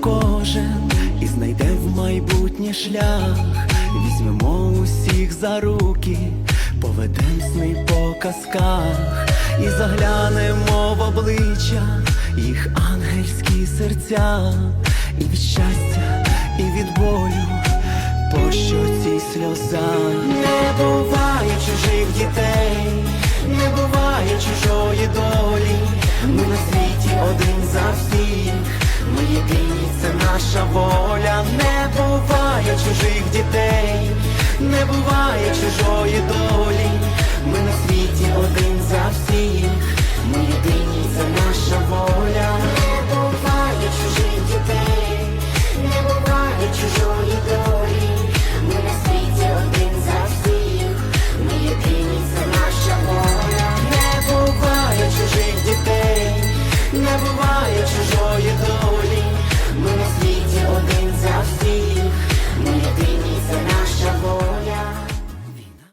кожен і знайде в майбутнє шлях. Візьмемо усіх за руки, поведем сни по казках і заглянемо в обличчя їх ангельські серця, і від щастя, і від болю, по щоці сльоза. Не буває чужих дітей, не буває чужої наша воля, не буває чужих дітей, не буває чужої долі, ми на світі один за всіх, ми єдині, це наша воля, не буває чужих дітей, не буває чужої долі, ми на світі один за всіх, ми єдині, це наша воля, не буває чужих дітей, не буває чужої долі.